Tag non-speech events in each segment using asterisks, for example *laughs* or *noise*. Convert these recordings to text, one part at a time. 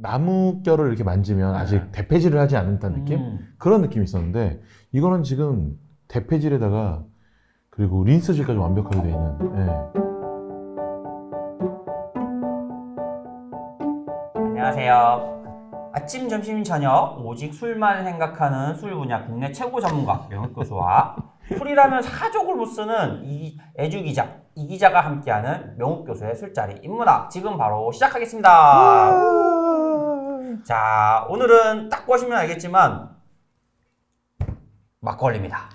나무결을 이렇게 만지면 아직 대패질을 하지 않는다는 느낌? 음. 그런 느낌이 있었는데 이거는 지금 대패질에다가 그리고 린스질까지 완벽하게 돼 있는 예. 안녕하세요. 아침, 점심, 저녁 오직 술만 생각하는 술 분야 국내 최고 전문가 명혁 교수와 술이라면 사족을 못 쓰는 이 애주 기자 이 기자가 함께하는 명욱 교수의 술자리 인문학 지금 바로 시작하겠습니다. 자 오늘은 딱 보시면 알겠지만 막걸리입니다.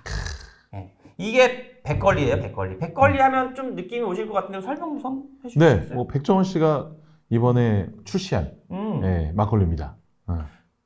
예. 이게 백걸리예요, 백걸리. 백걸리 하면 좀 느낌이 오실 것 같은데 설명 좀 네, 해주시겠어요? 뭐 백종원 씨가 이번에 출시한 음. 예, 막걸리입니다.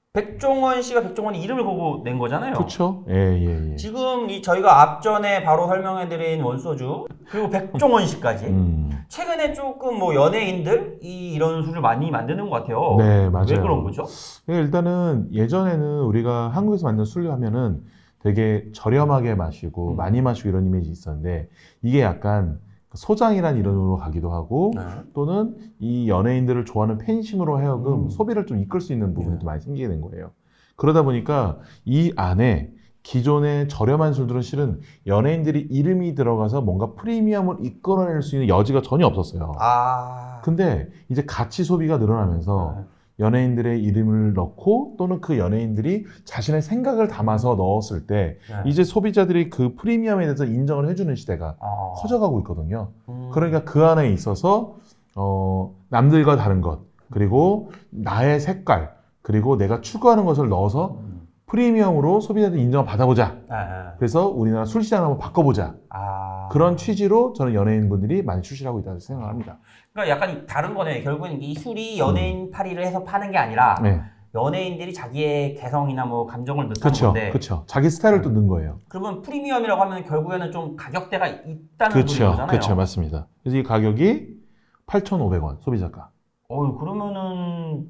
어. 백종원 씨가 백종원 이름을 보고 낸 거잖아요. 그렇죠? 예, 예, 예. 지금 이 저희가 앞전에 바로 설명해드린 원소주 그리고 백종원 씨까지 음, 최근에 조금 뭐 연예인들 이 이런 술을 많이 만드는 것 같아요. 네, 맞아요. 왜 그런 거죠? 그러니까 일단은 예전에는 우리가 한국에서 만든 술 하면은 되게 저렴하게 마시고 음. 많이 마시고 이런 이미지 있었는데 이게 약간 소장이란 이름으로 가기도 하고 네. 또는 이 연예인들을 좋아하는 팬심으로 하여금 음. 소비를 좀 이끌 수 있는 부분이 네. 또 많이 생기게 된 거예요. 그러다 보니까 이 안에 기존의 저렴한 술들은 실은 연예인들이 이름이 들어가서 뭔가 프리미엄을 이끌어낼 수 있는 여지가 전혀 없었어요. 아. 근데 이제 가치 소비가 늘어나면서 네. 연예인들의 이름을 넣고 또는 그 연예인들이 자신의 생각을 담아서 넣었을 때 네. 이제 소비자들이 그 프리미엄에 대해서 인정을 해주는 시대가 어. 커져가고 있거든요. 음. 그러니까 그 안에 있어서 어, 남들과 다른 것 그리고 나의 색깔 그리고 내가 추구하는 것을 넣어서 음. 프리미엄으로 소비자들 인정을 받아보자. 네, 네. 그래서 우리나라 술 시장을 한번 바꿔보자. 아. 그런 취지로 저는 연예인분들이 많이 출시를 하고 있다고 생각합니다. 그러니까 약간 이 다른 거네요. 결국은 이 술이 연예인 파리를 해서 파는 게 아니라 음. 네, 연예인들이 자기의 개성이나 뭐 감정을 넣는 그렇죠, 건데 그렇죠. 자기 스타일을 또 넣은 거예요. 그러면 프리미엄이라고 하면 결국에는 좀 가격대가 있다는 그렇죠, 소리인 거잖아요. 그렇죠, 맞습니다. 그래서 이 가격이 8,500원 소비자가. 어유 그러면은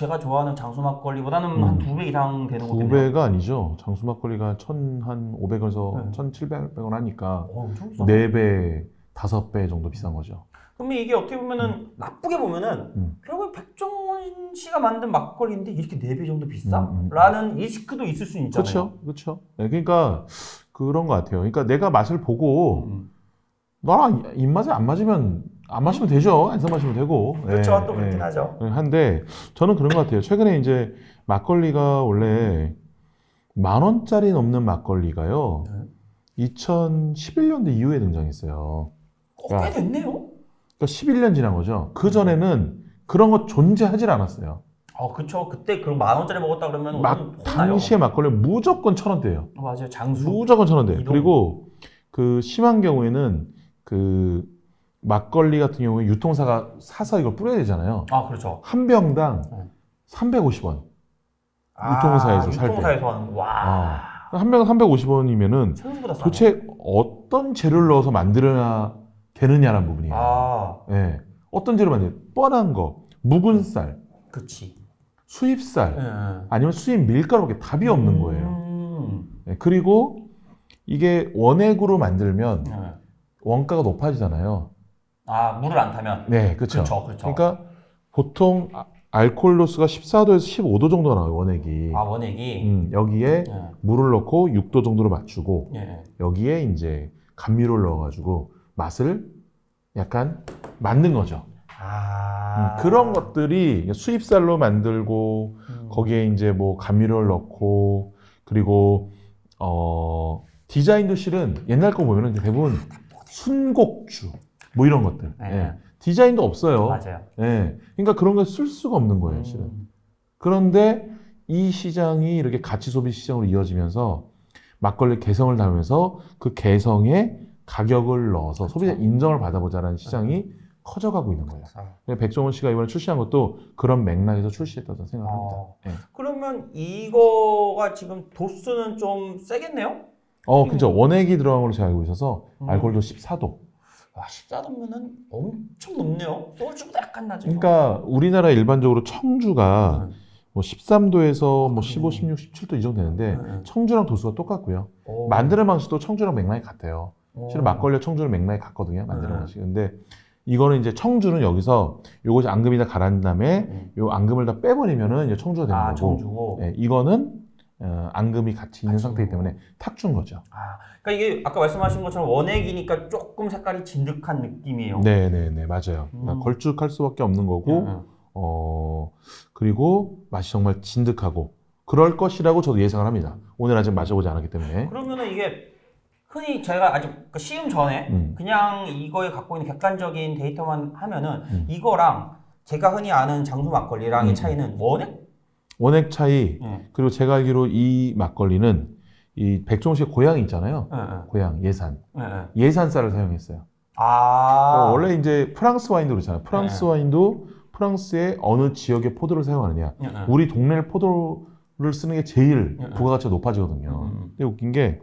제가 좋아하는 장수 막걸리보다는 음. 한두 배 이상 되는 두. 배가 아니죠. 장수 막걸리가 1,500원에서 네. 1,700원 하니까 어, 엄청 비싸. 네 배, 다섯 배 정도 비싼 거죠. 그러면 이게 어떻게 보면은 나쁘게 보면은 음. 결국 백종원 씨가 만든 막걸리인데 이렇게 네 배 정도 비싸? 음, 음. 라는 리스크도 있을 수 있잖아요. 그렇죠, 그렇죠. 네, 그러니까 그런 것 같아요. 그러니까 내가 맛을 보고 음. 나랑 입맛에 안 맞으면 안 마시면 되죠. 안사 마시면 되고. 그렇죠. 예, 또 그렇긴 예. 하죠. 한데 저는 그런 것 같아요. 최근에 이제 막걸리가 원래 만 원짜리 넘는 막걸리가요. 네. 2011년도 이후에 등장했어요. 어, 꽤 됐네요. 그러니까 11년 지난 거죠. 그 전에는 그런 거 존재하질 않았어요. 어, 그쵸. 그때 그럼 만 원짜리 먹었다 그러면 막. 당시에 막걸리 무조건 천 원대예요. 어, 맞아요. 장수. 무조건 천 원대. 이동. 그리고 그 심한 경우에는 그 막걸리 같은 경우에 유통사가 사서 이걸 뿌려야 되잖아요. 아, 그렇죠. 한 병당 네. 350원. 아, 유통사에서 살 때. 유통사에서 하는 거. 와. 한병 350원이면은 생각보다 싸네. 도대체 어떤 재료를 넣어서 만들어야 되느냐라는 부분이에요. 아, 예. 어떤 재료 만들? 뻔한 거, 묵은 쌀, 그치. 수입쌀, 예, 예. 아니면 수입 밀가루밖에 답이 없는 거예요. 음. 예, 그리고 이게 원액으로 만들면 예. 원가가 높아지잖아요. 아, 물을 안 타면. 네, 그렇죠. 그쵸. 그러니까 보통 아- 알코올 도수가 14도에서 15도 정도 나와요, 원액이. 아, 원액이. 음, 여기에 예. 물을 넣고 6도 정도로 맞추고 예. 여기에 이제 감미료를 넣어가지고 맛을 약간 만든 거죠. 아. 음, 그런 것들이 수입쌀로 만들고 음. 거기에 이제 뭐 감미료를 넣고 그리고 어 디자인도 실은 옛날 거 보면은 대부분 순곡주 뭐 이런 것들 네. 예. 디자인도 없어요. 맞아요. 예. 그러니까 그런 걸 쓸 수가 없는 거예요, 실은. 음. 그런데 이 시장이 이렇게 가치 소비 시장으로 이어지면서 막걸리 개성을 담으면서 그 개성에 가격을 넣어서 소비자 그렇죠. 인정을 받아보자라는 시장이 커져가고 있는 거예요. 아. 백종원 씨가 이번에 출시한 것도 그런 맥락에서 출시했다고 생각합니다. 어. 예. 그러면 이거가 지금 도수는 좀 세겠네요? 어, 그죠. 원액이 들어간 걸로 제가 알고 있어서 음. 알코올도 14도. 와, 14도면은 엄청 높네요. 소주보다 약간 나죠. 그러니까 우리나라 일반적으로 청주가 음. 뭐 13도에서 뭐 15, 음. 16, 17도 이 정도 되는데 음. 청주랑 도수가 똑같고요. 오. 만드는 방식도 청주랑 맥락이 같아요. 오. 실은 막걸리와 청주는 맥락이 같거든요. 만드는 네. 방식이. 근데 이거는 이제 청주는 여기서 요것이 앙금이다 가라앉은 다음에 음. 요 앙금을 다 빼버리면은 이제 청주가 되는 아, 거고. 청주고. 예, 이거는 어, 앙금이 같이 있는 상태이기 때문에 탁준 거죠. 아, 그러니까 이게 아까 말씀하신 것처럼 원액이니까 조금 색깔이 진득한 느낌이에요. 네 네 네 맞아요. 그러니까 음. 걸쭉할 수밖에 없는 거고 음, 음. 어 그리고 맛이 정말 진득하고 그럴 것이라고 저도 예상을 합니다. 오늘 아직 마셔보지 않았기 때문에. 그러면은 이게 흔히 제가 아직 그 시음 전에 음. 그냥 이거에 갖고 있는 객관적인 데이터만 하면은 음. 이거랑 제가 흔히 아는 장수 막걸리랑의 음. 차이는 원액? 원액 차이 예. 그리고 제가 알기로 이 막걸리는 이 백종원 씨의 고향이 있잖아요. 예, 예, 고향 예산 예, 예. 예산 쌀을 사용했어요. 아. 어, 원래 이제 프랑스 와인도 그렇잖아요. 프랑스 네. 와인도 프랑스의 어느 지역의 포도를 사용하느냐. 우리 동네 포도를 쓰는 게 제일 네. 부가가치가 높아지거든요. 음, 음. 근데 웃긴 게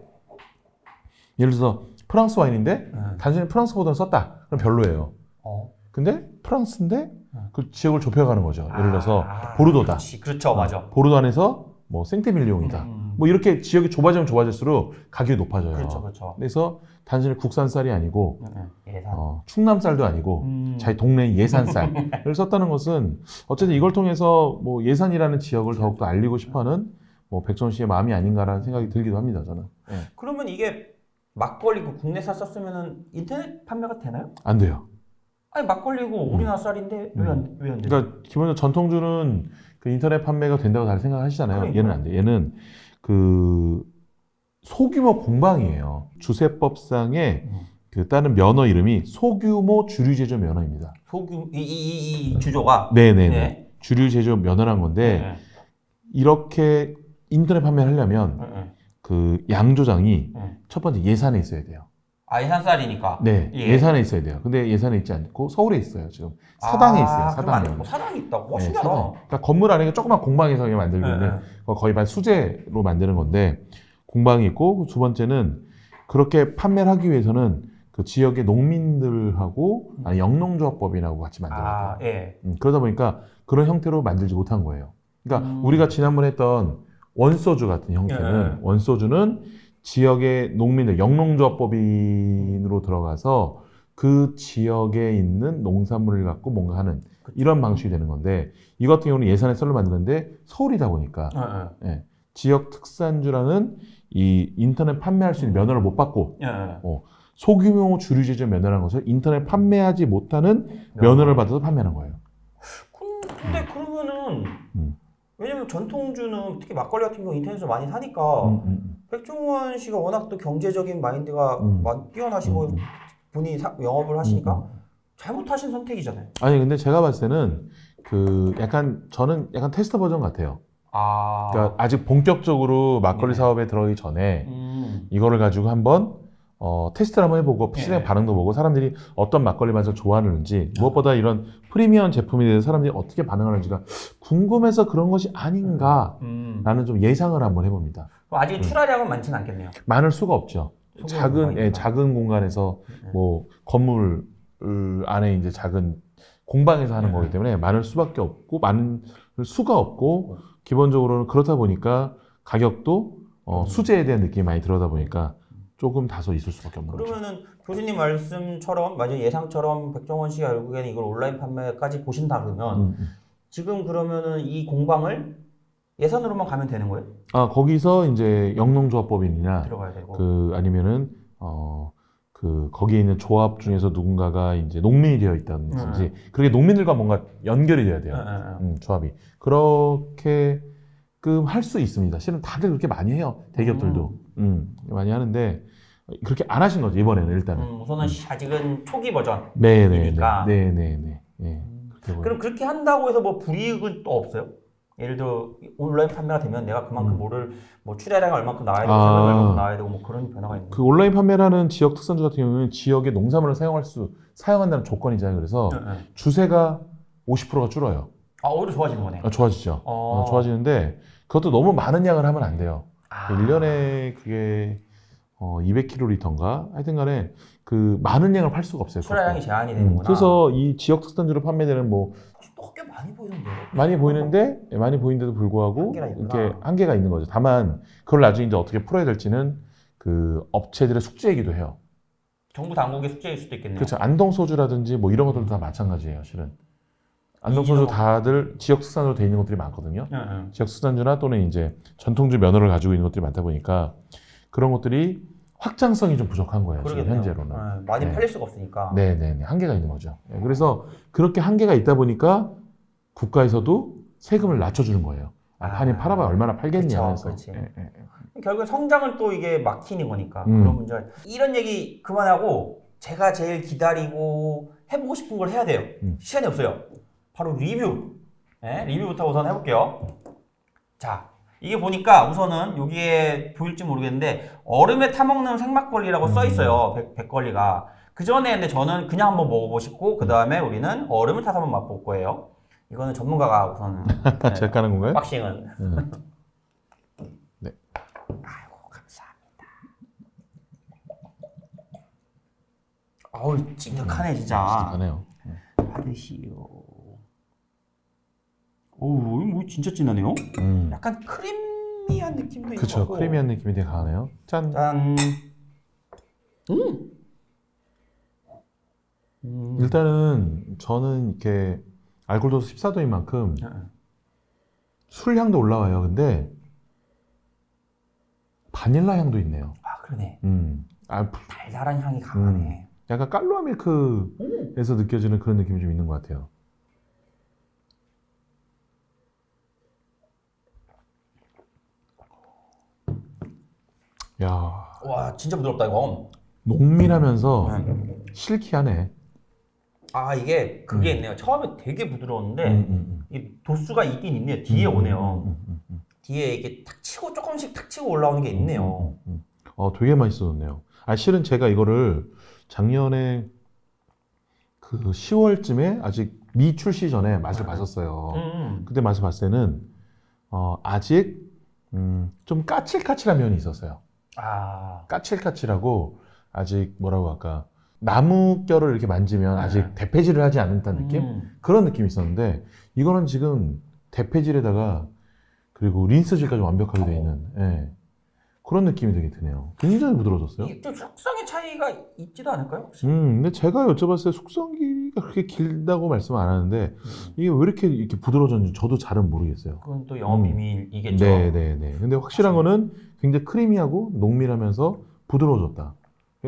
예를 들어서 프랑스 와인인데 예. 단순히 프랑스 포도를 썼다. 그럼 별로예요. 어. 근데 프랑스인데 네. 그 지역을 좁혀가는 거죠. 예를 들어서 아, 보르도다. 그렇지, 그렇죠, 맞아. 보르도 안에서 뭐 생테밀리옹이다. 음, 뭐 이렇게 지역이 좁아지면 좁아질수록 가격이 높아져요. 그렇죠, 그렇죠. 그래서 단순히 국산 쌀이 아니고 예, 예. 예산. 어, 충남 쌀도 아니고 음. 자기 동네 예산 쌀을 *laughs* 썼다는 것은 어쨌든 이걸 통해서 뭐 예산이라는 지역을 더욱더 알리고 싶어하는 뭐 백종 씨의 마음이 아닌가라는 생각이 들기도 합니다. 저는 예. 그러면 이게 막걸리 그 국내산 썼으면은 인터넷 판매가 되나요? 안 돼요. 아니 막걸리고 우리나라 쌀인데 왜 안 왜 안 돼요? 그러니까 기본적으로 전통주는 그 인터넷 판매가 된다고 다들 생각하시잖아요. 그러니까요. 얘는 안 돼. 얘는 그 소규모 공방이에요. 주세법상에 음. 그 따른 면허 이름이 소규모 주류 제조 면허입니다. 소규 이이 이, 이 주조가 네네네. 네. 주류 제조 면허란 건데 네. 이렇게 인터넷 판매를 하려면 네, 네. 그 양조장이 네. 첫 번째 예산에 있어야 돼요. 아 예산 쌀이니까. 네, 예. 예. 산에 있어야 돼요. 근데 예산에 있지 않고 서울에 있어요. 지금 사당에 있어요. 아, 안- 사당에. 어, 사당이 있다고? 와 네, 신기하다. 사당. 그러니까 건물 안에 조그만 공방에서 그냥 만들고 네, 있는 네. 어, 거의 반 수제로 만드는 건데 공방이 있고 두 번째는 그렇게 판매를 하기 위해서는 그 지역의 농민들하고 아니 영농조합법인하고 같이 만들어야 돼요. 아 예. 음, 그러다 보니까 그런 형태로 만들지 못한 거예요. 그러니까 음. 우리가 지난번에 했던 원소주 같은 형태는 예. 원소주는 지역의 농민들 영농조합법인으로 들어가서 그 지역에 있는 농산물을 갖고 뭔가 하는 이런 방식이 되는 건데 이 같은 경우는 예산의 썰로 만드는데 서울이다 보니까 예, 예, 지역 특산주라는 이 인터넷 판매할 수 있는 면허를 못 받고 예. 예. 소규모 주류 제조 면허라는 것을 인터넷 판매하지 못하는 면허를 받아서 판매하는 거예요. 근- 근데 그러면은 음. 왜냐면 전통주는 특히 막걸리 같은 경우 인터넷에서 많이 사니까 음, 음, 음. 백종원 씨가 워낙 또 경제적인 마인드가 음. 많이 뛰어나시고 음, 음. 본인이 사- 영업을 하시니까 음, 잘못하신 선택이잖아요. 아니 근데 제가 봤을 때는 그 약간 저는 약간 테스트 버전 같아요. 아. 그러니까 아직 본격적으로 막걸리 네. 사업에 들어가기 전에 음. 이거를 가지고 한번 어, 테스트를 한번 해보고 시장 네. 반응도 보고 사람들이 어떤 막걸리 맛을 좋아하는지 무엇보다 이런 프리미엄 제품에 대해서 사람들이 어떻게 반응하는지가 궁금해서 그런 것이 아닌가 음. 라는 좀 예상을 한번 해봅니다. 그럼 아직 음. 출하량은 많지는 않겠네요. 많을 수가 없죠. 작은. 예, 작은 공간에서 네. 뭐 건물 안에 이제 작은 공방에서 하는 네. 거기 때문에 많을 수밖에 없고 많을 수가 없고 기본적으로는 그렇다 보니까 가격도 어, 음. 수제에 대한 느낌이 많이 들어다 보니까 조금 다소 있을 수밖에 없는 거죠. 그러면은 교수님 말씀처럼 만약 예상처럼 백종원 씨가 결국에는 이걸 온라인 판매까지 보신다 그러면 음, 음. 지금 그러면은 이 공방을 예산으로만 가면 되는 거예요? 아 거기서 이제 영농조합법인이나 들어가야 되고. 그 아니면은 어. 그 거기에 있는 조합 중에서 누군가가 이제 농민이 되어 있다든지 네. 그게 농민들과 뭔가 연결이 돼야 돼요. 예, 예, 예. 음, 조합이 그렇게끔 할 수 있습니다. 실은 다들 그렇게 많이 해요. 대기업들도 음, 많이 하는데 그렇게 안 하신 거죠 이번에는 일단은. 음, 우선은 아직은 초기 버전. 네네네. 이니까. 네네네. 예. 그렇게 보여요. 그럼 그렇게 한다고 해서 뭐 불이익은 또 없어요? 예를 들어 온라인 판매가 되면 내가 그만큼 음. 뭐를 뭐 출하량이 얼마큼 나와야 되고 아. 얼마큼 나와야 되고 뭐 그런 변화가 있는 그 온라인 판매라는 지역 특산주 같은 경우는 지역의 농산물을 사용할 수 사용한다는 조건이잖아요. 그래서? 예, 예. 주세가 50%가 줄어요. 아 오히려 좋아지는 거네. 아, 좋아지죠. 어. 어, 좋아지는데 그것도 너무 많은 양을 하면 안 돼요. 아. 1년에 그게 어, 200kg인가 하여튼 간에 그 많은 양을 팔 수가 없어요. 출하량이 제한이 음, 되는구나. 그래서 이 지역 특산주로 판매되는 뭐또꽤 많이 보이던데. 많이 보이는데 예, 많이 보이는데도 불구하고 한계가 있구나. 이렇게 한계가 있는 거죠. 다만 그걸 나중에 이제 어떻게 풀어야 될지는 그 업체들의 숙제이기도 해요. 정부 당국의 숙제일 수도 있겠네요. 그렇죠. 안동 소주라든지 뭐 이런 것들도 다 마찬가지예요, 실은. 안동 소주 이런- 다들 지역 특산으로 돼 있는 것들이 많거든요. 응, 응. 지역 수산주나 또는 이제 전통주 면허를 가지고 있는 것들이 많다 보니까 그런 것들이 확장성이 좀 부족한 거예요. 지금 그러겠네요. 현재로는. 응, 많이 네. 팔릴 수가 없으니까. 네, 네, 네. 한계가 있는 거죠. 네, 그래서 그렇게 한계가 있다 보니까 국가에서도 세금을 낮춰주는 거예요. 아, 아, 한이 팔아봐야 얼마나 팔겠냐 그쵸, 해서. 예, 예. 결국엔 성장을 또 이게 막히는 거니까 음. 그런 문제. 이런 얘기 그만하고 제가 제일 기다리고 해보고 싶은 걸 해야 돼요. 음. 시간이 없어요. 바로 리뷰. 네, 리뷰부터 우선 해볼게요. 자, 이게 보니까 우선은 여기에 보일지 모르겠는데 얼음에 타먹는 생막걸리라고 써 있어요. 백, 백걸리가. 그 전에 근데 저는 그냥 한번 먹어보고 싶고 그 다음에 우리는 얼음을 타서 한번 맛볼 거예요. 이거는 전문가가 우선 *laughs* 네, 제가 까는 건가요? 박싱은. 음. *laughs* 네. 아이고 감사합니다. 어우 찐득하네 진짜. 가네요. 받으시오. 오우 이거 뭐 진짜 진하네요. 음. 약간 크리미한 느낌도 있고. 그쵸. 크리미한 느낌이 되게 강하네요. 짠. 짠. 음. 음. 일단은 저는 이렇게 알코올 도수 14도인 만큼 응. 술 향도 올라와요. 근데 바닐라 향도 있네요. 아 그러네. 음. 아, 달달한 향이 강하네. 약간 깔로아 밀크에서 오. 느껴지는 그런 느낌이 좀 있는 것 같아요. 야, 와 진짜 부드럽다 이거. 농밀하면서 음. 실키하네. 아 이게 그게 음. 있네요. 처음에 되게 부드러웠는데 음, 음, 이 도수가 있긴 있네요. 음. 뒤에 음, 오네요. 음, 음, 음, 뒤에 이게 탁 치고 조금씩 탁 치고 올라오는 게 음, 있네요. 음, 음. 어, 되게 맛있어졌네요. 아, 실은 제가 이거를 작년에 그 10월쯤에 아직 미 출시 전에 맛을 아. 봤었어요. 음. 그때 맛을 봤을 때는 어, 아직 음, 좀 까칠까칠한 면이 있었어요. 아 까칠까칠하고 아직 뭐라고 할까 나무결을 이렇게 만지면 아직 네. 대패질을 하지 않는다는 느낌 음. 그런 느낌이 있었는데 이거는 지금 대패질에다가 그리고 린스질까지 완벽하게 돼 있는 예. 그런 느낌이 되게 드네요. 굉장히 부드러워졌어요. 이게 좀 숙성의 차이가 있지도 않을까요? 혹시? 음, 근데 제가 여쭤봤을 때 숙성기가 그렇게 길다고 말씀 안 하는데 음. 이게 왜 이렇게 이렇게 부드러워졌는지 저도 잘은 모르겠어요. 그건 또 영업 음. 비밀이겠죠. 네, 네, 네. 근데 확실한 거는 굉장히 크리미하고 농밀하면서 부드러워졌다.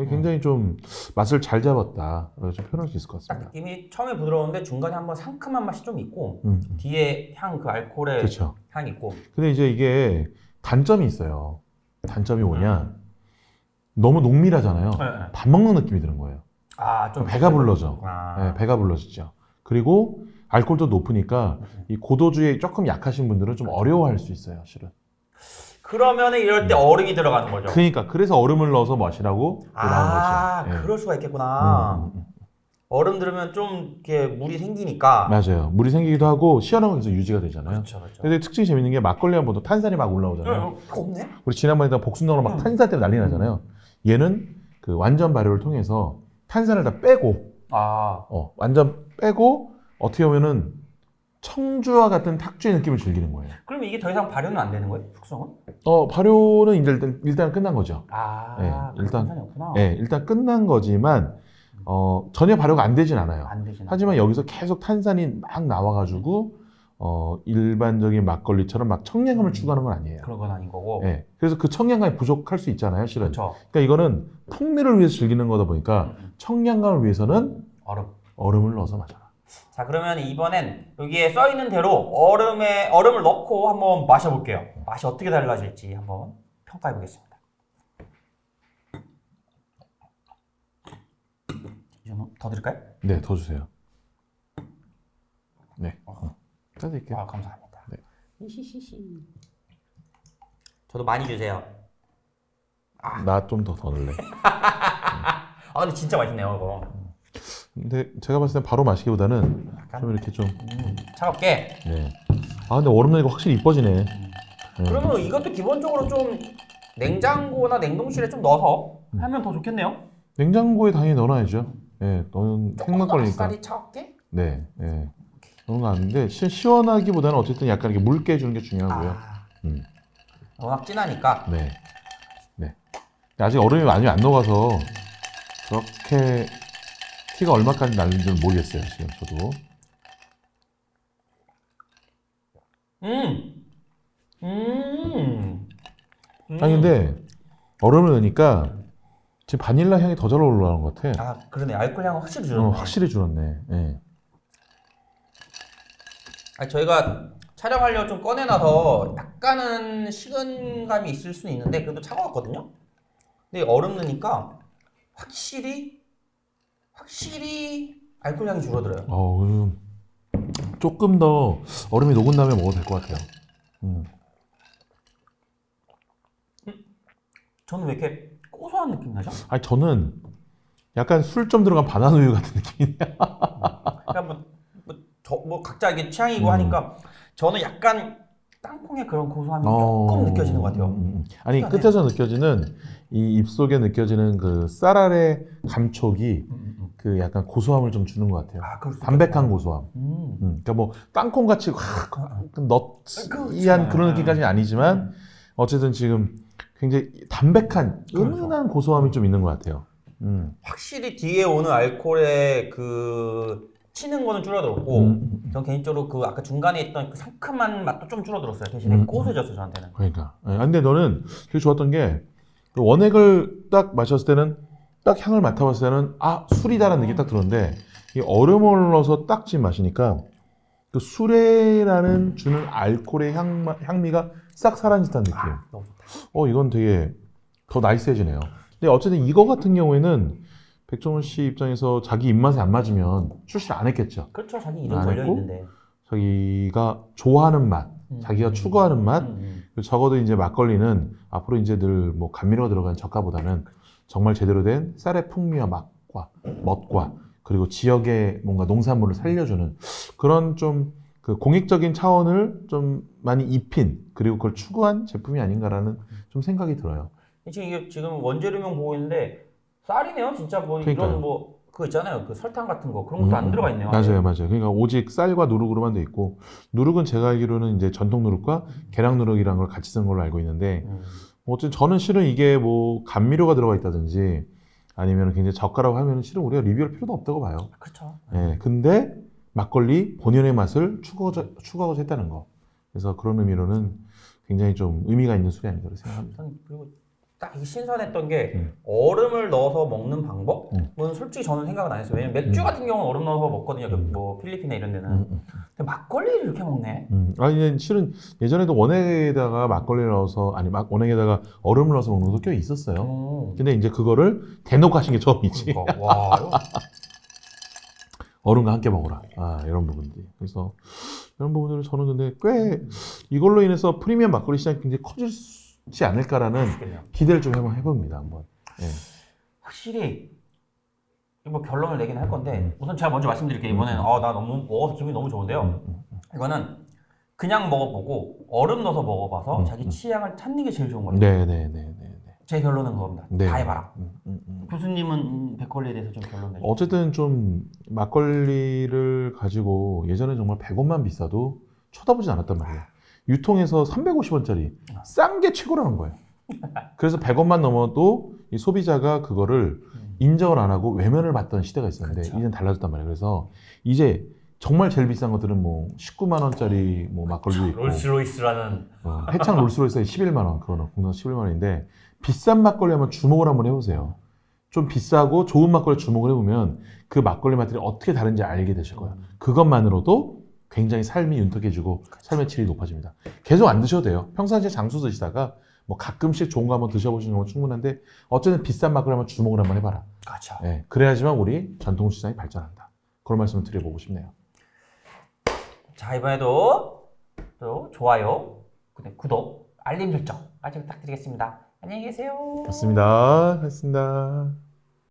굉장히 좀 맛을 잘 잡았다. 좀 표현할 수 있을 것딱 같습니다. 느낌이 처음에 부드러운데 중간에 한번 상큼한 맛이 좀 있고 음, 뒤에 향 그 알코올의 그렇죠. 향 있고 근데 이제 이게 단점이 있어요. 단점이 뭐냐? 너무 농밀하잖아요. 네, 네. 밥 먹는 느낌이 드는 거예요. 아 좀 배가 불러져. 아. 네, 배가 불러지죠. 그리고 알코올도 높으니까 이 고도주에 조금 약하신 분들은 좀 어려워할 수 있어요, 실은. 그러면 이럴 때 얼음이 들어가는 거죠. 그러니까 그래서 얼음을 넣어서 마시라고 아 나온 거죠. 예. 그럴 수가 있겠구나. 음, 음, 음. 얼음 들으면 좀 이렇게 물이 생기니까. 맞아요. 물이 생기기도 하고 시원한 거에서 유지가 되잖아요. 그렇죠, 그렇죠. 근데 특징이 재밌는 게 막걸리 하면 보통 탄산이 막 올라오잖아요. 어, 없네. 우리 지난번에 복순당으로 막 음. 탄산 때문에 난리 나잖아요. 얘는 그 완전 발효를 통해서 탄산을 다 빼고 아 어, 완전 빼고 어떻게 보면은 청주와 같은 탁주의 느낌을 즐기는 거예요. 그러면 이게 더 이상 발효는 안 되는 거예요? 숙성은? 어, 발효는 일단, 일단 끝난 거죠. 아 네, 일단- 상관이. 예, 일단 끝난 거지만 어, 전혀 발효가 안 되진 않아요. 안 되시나? 하지만 여기서 계속 탄산이 막 나와가지고 어, 일반적인 막걸리처럼 막 청량감을 음. 추구하는 건 아니에요. 그런 건 아닌 거고. 예, 그래서 그 청량감이 부족할 수 있잖아요, 실은. 그렇죠. 그러니까 이거는 풍미를 위해서 즐기는 거다 보니까 음, 청량감을 위해서는 얼음. 얼음을 넣어서 마셔라. 자 그러면 이번엔 여기에 써 있는 대로 얼음에 얼음을 넣고 한번 마셔볼게요. 맛이 어떻게 달라질지 한번 평가해 보겠습니다. 더 드릴까요? 네, 더 주세요. 네, 어, 따드릴게요. 아 감사합니다. 네. 저도 많이 주세요. 나 좀 더 더 넣을래. *laughs* 아 근데 진짜 맛있네요 이거. 근데 제가 봤을 땐 바로 마시기보다는 약간 좀 이렇게 좀. 음, 차갑게. 네. 아 근데 얼음 넣으니까 확실히 이뻐지네. 네. 그러면 이것도 기본적으로 좀 냉장고나 냉동실에 좀 넣어서 하면 더 좋겠네요. 냉장고에 당연히 넣어놔야죠. 네, 너는 조금 더 생막걸리니까. 아싸리 차갑게. 네, 네. 그런 거 아닌데 시, 시원하기보다는 어쨌든 약간 이렇게 묽게 해주는 게 중요하고요. 아, 음. 워낙 진하니까. 네, 네. 아직 얼음이 많이 안 녹아서 그렇게 티가 얼마까지 나는지는 모르겠어요 지금 저도. 음. 음. 음. 아니 근데 얼음을 넣으니까 지금 바닐라 향이 더 잘 올라오는 것 같아. 아 그러네 알코올 향은 확실히 줄었네. 어, 확실히 줄었네. 예. 아니, 저희가 촬영하려고 좀 꺼내놔서 약간은 식은 감이 있을 수는 있는데 그래도 차가웠거든요. 근데 얼음 넣으니까 확실히 확실히 알코올 향이 줄어들어요. 어, 음, 조금 더 얼음이 녹은 다음에 먹어도 될 것 같아요. 음. 저는 왜 이렇게 고소한 느낌 나죠? 아니 저는 약간 술 좀 들어간 바나나 우유 같은 느낌이야. 그러니까 뭐, 뭐, 저, 뭐 각자 이게 취향이고 음. 하니까 저는 약간 땅콩의 그런 고소함이 어, 조금 느껴지는 것 같아요. 음, 음. 아니 희한해. 끝에서 느껴지는 이 입속에 느껴지는 그 쌀알의 감촉이 음, 음, 음. 그 약간 고소함을 좀 주는 것 같아요. 아, 담백한. 고소함. 음. 음, 그러니까 뭐 땅콩 같이 확 그렇죠. 넛이한 그런 느낌까지는 아니지만 어쨌든 지금 굉장히 담백한 그렇죠. 은은한 고소함이 좀 있는 것 같아요. 음. 확실히 뒤에 오는 알코올의 그 치는 거는 줄어들었고 음, 전 개인적으로 그 아까 중간에 있던 그 상큼한 맛도 좀 줄어들었어요. 대신에 음. 고소해졌어요 저한테는. 그러니까. 예, 근데 너는 되게 좋았던 게그 원액을 딱 마셨을 때는 딱 향을 맡아봤을 때는 아 술이다라는 느낌이 딱 들었는데 이 얼음을 넣어서 딱 지금 마시니까 그 술에라는 주는 알코올의 향, 향미가 싹 사라진다는 느낌. 너무 좋다. 어 이건 되게 더 나이스해지네요. 근데 어쨌든 이거 같은 경우에는 백종원 씨 입장에서 자기 입맛에 안 맞으면 출시를 안 했겠죠. 그렇죠. 자기 이름 안 걸려 했고? 있는데. 자기가 좋아하는 맛, 음. 자기가 추구하는 맛, 음, 음. 적어도 이제 막걸리는 앞으로 이제 늘 뭐 감미료가 들어간 저가보다는 정말 제대로 된 쌀의 풍미와 맛과 멋과 그리고 지역의 뭔가 농산물을 살려주는 그런 좀 그 공익적인 차원을 좀 많이 입힌 그리고 그걸 추구한 제품이 아닌가라는 좀 생각이 들어요. 지금 이게 지금 원재료명 보고 있는데 쌀이네요. 진짜 뭐 그러니까요. 이런 뭐 그거 있잖아요. 그 설탕 같은 거 그런 것도 안 음, 들어가 있네요. 맞아요, 맞아요. 그러니까 오직 쌀과 누룩으로만 돼 있고 누룩은 제가 알기로는 이제 전통 누룩과 계량 누룩이라는 걸 같이 쓰는 걸로 알고 있는데 음. 뭐 어쨌든 저는 실은 이게 뭐 감미료가 들어가 있다든지 아니면 굉장히 저가라고 하면 실은 우리가 리뷰할 필요도 없다고 봐요. 그렇죠. 예, 근데 막걸리 본연의 맛을 추구하고자, 추구하고자 했다는 거. 그래서 그런 의미로는 굉장히 좀 의미가 있는 술이 아닌가 생각합니다. 전 그리고 딱 이게 신선했던 게 음. 얼음을 넣어서 먹는 방법은 음. 솔직히 저는 생각은 안 했어요. 왜냐면 맥주 음. 같은 경우는 얼음 넣어서 먹거든요. 그 음. 뭐 필리핀이나 이런 데는. 음, 음, 근데 막걸리를 이렇게 먹네. 음. 아니 실은 예전에도 원액에다가 막걸리를 넣어서 아니 막 원액에다가 얼음을 넣어서 먹는 것도 꽤 있었어요. 어. 근데 이제 그거를 대놓고 하신 게 처음이지. 그러니까 와 *laughs* 얼음과 함께 먹어라. 아, 이런 부분들이. 그래서 이런 부분들을 저는 근데 꽤 이걸로 인해서 프리미엄 막걸리 시장이 굉장히 커지 지 않을까라는 맛있겠네요. 기대를 좀 한번 해봅니다. 한번. 예. 확실히 뭐 결론을 내긴 할 건데 음. 우선 제가 먼저 말씀드릴게요. 이번에는 아 나 너무 먹어서 기분이 너무 좋은데요. 음, 음, 음. 이거는 그냥 먹어보고 얼음 넣어서 먹어봐서 음, 자기 음. 취향을 찾는 게 제일 좋은 것 같아요. 네, 네, 네, 네, 네. 제 결론은 그겁니다. 네. 다 해봐라. 음, 음, 음. 교수님은 음, 백걸리에 대해서 좀 결론 내주세요. 어쨌든 좀 막걸리를 가지고 예전에 정말 100원만 비싸도 쳐다보진 않았단 말이에요. 유통에서 350원짜리 싼 게 최고라는 거예요. 그래서 100원만 넘어도 이 소비자가 그거를 음. 인정을 안 하고 외면을 받던 시대가 있었는데 그쵸. 이제는 달라졌단 말이에요. 그래서 이제 정말 제일 비싼 것들은 뭐 19만 원짜리 뭐 막걸리도 있고 롤스로이스라는 어, 해창 롤스로이스에 11만 원 그거는 공당 11만 원인데 비싼 막걸리 한번 주목을 한번 해보세요. 좀 비싸고 좋은 막걸리 주목을 해보면 그 막걸리 맛들이 어떻게 다른지 알게 되실 거예요. 그것만으로도 굉장히 삶이 윤택해지고 삶의 질이 높아집니다. 계속 안 드셔도 돼요. 평상시에 장수 드시다가 뭐 가끔씩 좋은 거 한번 드셔보시는 건 충분한데 어쨌든 비싼 막걸리 한번 주목을 한번 해봐라. 그렇죠. 예, 그래야지만 우리 전통 시장이 발전한다. 그런 말씀을 드려보고 싶네요. 자 이번에도 또 좋아요, 구독, 알림 설정까지 부탁드리겠습니다. 안녕히 계세요. 좋습니다. 했습니다.